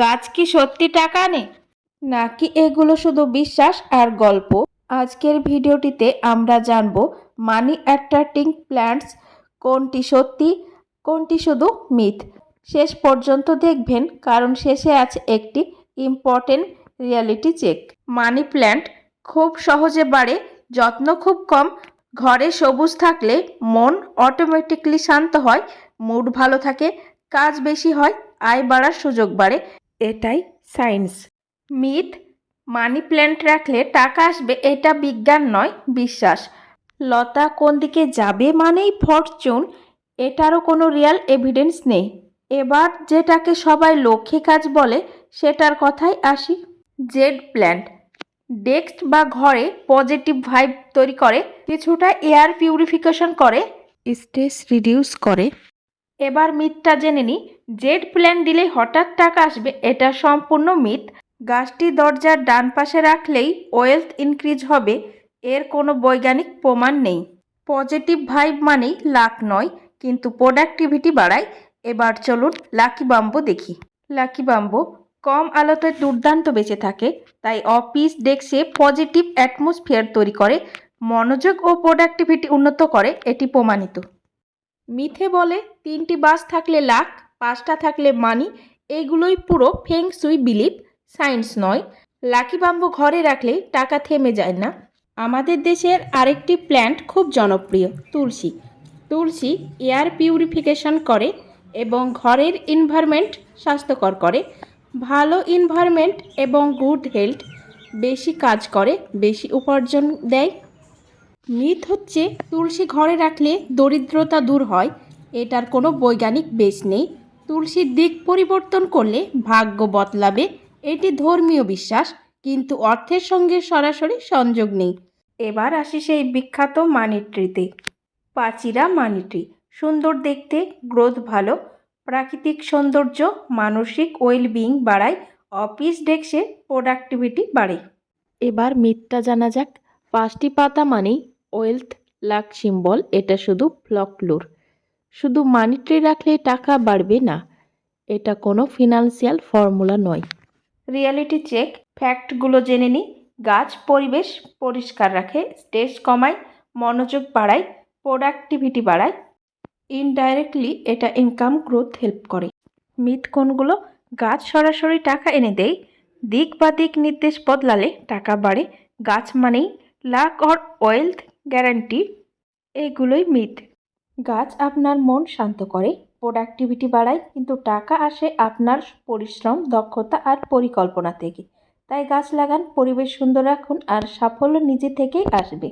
গাছ কি সত্যি টাকা আনে? নাকি এগুলো শুধু বিশ্বাস আর গল্প? আজকের ভিডিওটিতে আমরা জানব মানি অ্যাট্রাক্টিং প্ল্যান্টস কোনটি সত্যি, কোনটি শুধু মিথ। শেষ পর্যন্ত দেখবেন, কারণ শেষে আছে একটি important reality check. Money plant খুব সহজে বাড়ে, যত্ন খুব কম, ঘরে সবুজ থাকলে মন অটোমেটিকলি শান্ত হয়, মুড ভালো থাকে, কাজ বেশি হয়, আয় বাড়ার সুযোগ বাড়ে এটাই সায়েন্স। মিথ, মানি প্ল্যান্ট রাখলে টাকা আসবে, এটা বিজ্ঞান নয়, বিশ্বাস। লতা কোন দিকে যাবে মানেই ফরচুন, এটারও কোনো রিয়াল এভিডেন্স নেই। এবার যেটাকে সবাই লক্ষ্মী কাজ বলে, সেটার কথাই আসি। জেড প্ল্যান্ট ডেস্ক বা ঘরে পজিটিভ ভাইব তৈরি করে, কিছুটা এয়ার পিউরিফিকেশন করে, স্ট্রেস রিডিউস করে। এবার মিথটা জেনে নিই জেড প্ল্যান দিলে হঠাৎ টাকা আসবে, এটা সম্পূর্ণ মিথ। গাছটি দরজার ডান পাশে রাখলেই ওয়েলথ ইনক্রিজ হবে, এর কোনো বৈজ্ঞানিক প্রমাণ নেই। পজিটিভ ভাইব মানেই লাক নয়, কিন্তু প্রোডাক্টিভিটি বাড়ায়। এবার চলুন লাকি বাম্বু দেখি। লাকি বাম্বু কম আলোতে দুর্দান্ত বেঁচে থাকে, তাই অফিস ডেস্কে পজিটিভ অ্যাটমসফিয়ার তৈরি করে, মনোযোগ ও প্রোডাক্টিভিটি উন্নত করে, এটি প্রমাণিত। মিথে বলে, তিনটি বাস থাকলে লাখ, পাঁচটা থাকলে মানি, এগুলোই পুরো ফেং সুই বিলিপ সায়েন্স নয়। লাকি বাম্বু ঘরে রাখলে টাকা থেমে যায় না। আমাদের দেশের আরেকটি প্ল্যান্ট খুব জনপ্রিয়, তুলসী। তুলসী এয়ার পিউরিফিকেশন করে এবং ঘরের এনভায়রনমেন্ট স্বাস্থ্যকর করে। ভালো এনভায়রনমেন্ট এবং গুড হেলথ বেশি কাজ করে, বেশি উপার্জন দেয়। মিথ হচ্ছে তুলসী ঘরে রাখলে দরিদ্রতা দূর হয়, এটার কোনো বৈজ্ঞানিক বেশ নেই। তুলসীর দিক পরিবর্তন করলে ভাগ্য বদলাবে, এটি ধর্মীয় বিশ্বাস, কিন্তু অর্থের সঙ্গে সরাসরি সংযোগ নেই। এবার আসি সেই বিখ্যাত মানি ট্রিতে পাচিরা মানি ট্রি সুন্দর দেখতে, গ্রোথ ভালো, প্রাকৃতিক সৌন্দর্য, মানসিক ওয়েলবিং বাড়ায়, অফিস ডেস্কে প্রোডাক্টিভিটি বাড়ে। এবার মিথটা জানা যাক, পাঁচটি পাতা মানেই ওয়েলথ লাক সিম্বল, এটা শুধু ফ্লকলুর। শুধু মানি ট্রি রাখলে টাকা বাড়বে না, এটা কোনো ফিনান্সিয়াল ফর্মুলা নয়। রিয়ালিটি চেক ফ্যাক্টগুলো জেনে নিই গাছ পরিবেশ পরিষ্কার রাখে স্ট্রেস কমায়, মনোযোগ বাড়ায় প্রোডাক্টিভিটি বাড়ায়। ইনডাইরেক্টলি এটা ইনকাম গ্রোথ হেল্প করে। মিথ কোনগুলো গাছ সরাসরি টাকা এনে দেয়। দিক বা দিক নির্দেশ বদলালে টাকা বাড়ে। গাছ মানেই লাক অর ওয়েলথ গ্যারান্টি, এগুলোই মিথ। গাছ আপনার মন শান্ত করে, প্রোডাক্টিভিটি বাড়ায়, কিন্তু টাকা আসে আপনার পরিশ্রম, দক্ষতা আর পরিকল্পনা থেকে। তাই গাছ লাগান, পরিবেশ সুন্দর রাখুন আর সাফল্য নিজে থেকেই আসবে।